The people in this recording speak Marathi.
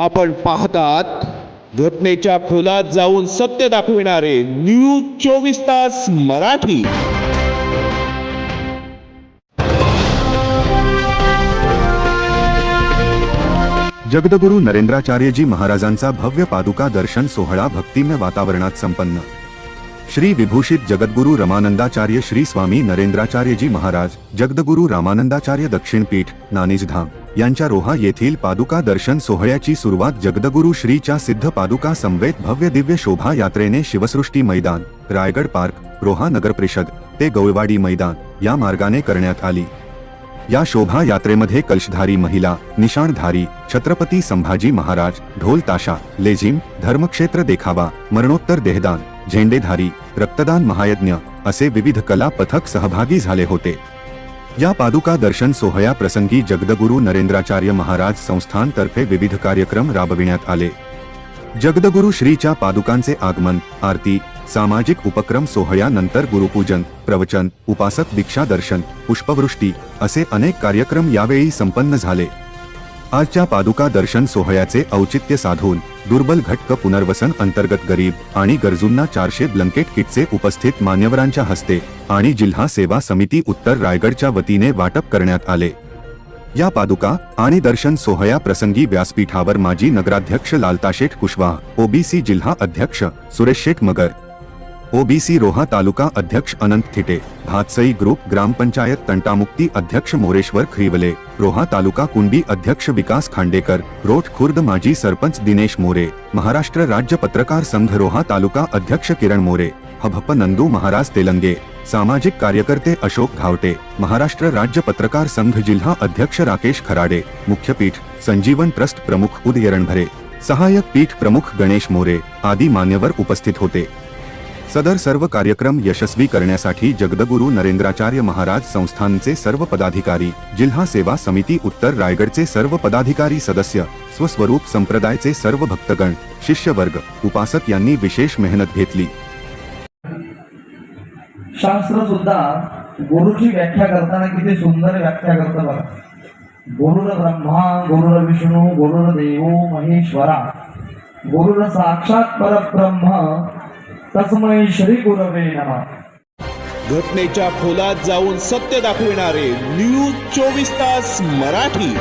आपण पाहतात घटनेच्या खोलात जाऊन सत्य दाखविणारे न्यूज चोवीस तास मराठी. जगदगुरु नरेंद्राचार्यजी महाराजांचा भव्य पादुका दर्शन सोहळा भक्तिमय वातावरणात संपन्न. श्री विभूषित जगद्गुरु रमानंदाचार्य श्री स्वामी नरेंद्राचार्यजी महाराज जगदगुरु रामानंदाचार्य दक्षिणपीठ नानिजधाम यांच्या रोहा येथील पादुका दर्शन सोहळ्याची सुरुवात जगदगुरु श्रीच्या सिद्ध पादुका समवेत भव्य दिव्य शोभा यात्रेने शिवसृष्टी मैदान रायगड पार्क रोहा नगर परिषद ते गौळवाडी मैदान या मार्गाने करण्यात आली. या शोभा यात्रेमध्ये कलशधारी महिला निशाणधारी छत्रपती संभाजी महाराज ढोल ताशा लेझिम धर्मक्षेत्र देखावा मरणोत्तर देहदान झेंडेधारी रक्तदान महायज्ञ असे विविध कला पथक सहभागी झाले होते. या पादुका दर्शन सोहळ्या प्रसंगी जगदगुरु नरेंद्राचार्य महाराज संस्थानतर्फे विविध कार्यक्रम राबविण्यात आले. जगदगुरु श्रीच्या पादुकांचे आगमन आरती सामाजिक उपक्रम सोहळ्यानंतर गुरुपूजन प्रवचन उपासक दीक्षा दर्शन पुष्पवृष्टी असे अनेक कार्यक्रम यावेळी संपन्न झाले. आजच्या पादुका दर्शन सोहळ्याचे औचित्य साधून दुर्बल घटक पुनर्वसन अंतर्गत गरीब आणि गरजूंना चारशे ब्लंकेट किटचे उपस्थित मान्यवरांच्या हस्ते आणि जिल्हा सेवा समिती उत्तर रायगडच्या वतीने वाटप करण्यात आले. या पादुका आणि दर्शन सोहळ्या प्रसंगी व्यासपीठावर माजी नगराध्यक्ष लालताशेठ कुशवाह ओबीसी जिल्हा अध्यक्ष सुरेश शेठ मगर ओबीसी रोहा तालुका अध्यक्ष अनंत थिटे, भातसई ग्रुप ग्रामपंचायत तंटामुक्ती अध्यक्ष मोरेश्वर खिवले रोहा तालुका कुंडी अध्यक्ष विकास खांडेकर, रोठ खुर्द माजी सरपंच दिनेश मोरे, महाराष्ट्र राज्य पत्रकार संघ रोहा तालुका अध्यक्ष किरण मोरे हभप नंदू महाराज तेलंगे, सामाजिक कार्यकर्ते अशोक घावटे, महाराष्ट्र राज्य पत्रकार संघ जिल्हा अध्यक्ष राकेश खराडे, मुख्यपीठ, संजीवन ट्रस्ट प्रमुख उदय रणभरे सहाय्यक पीठ प्रमुख गणेश मोरे, आदी मान्यवर उपस्थित होते। सदर सर्व कार्यक्रम यशस्वी करण्यासाठी जगदगुरु नरेंद्राचार्य महाराज संस्थानचे सर्व पदाधिकारी जिल्हा सेवा समिती उत्तर रायगडचे सर्व पदाधिकारी सदस्य स्वस्वरूप संप्रदायचे सर्व भक्तगण शिष्यवर्ग उपासक यांनी विशेष मेहनत घेतली. शास्त्र सुद्धा गुरुची व्याख्या करताना किती सुंदर व्याख्या करतं बघा गुरुर ब्रह्मा गुरुर विष्णू गुरुर देव महेश्वरा. गुरुर साक्षात परब्रह्म तस्मय श्री गुरवे नमः. घटनेच्या खोलात जाऊन सत्य दाखविणारे न्यूज चोवीस तास मराठी.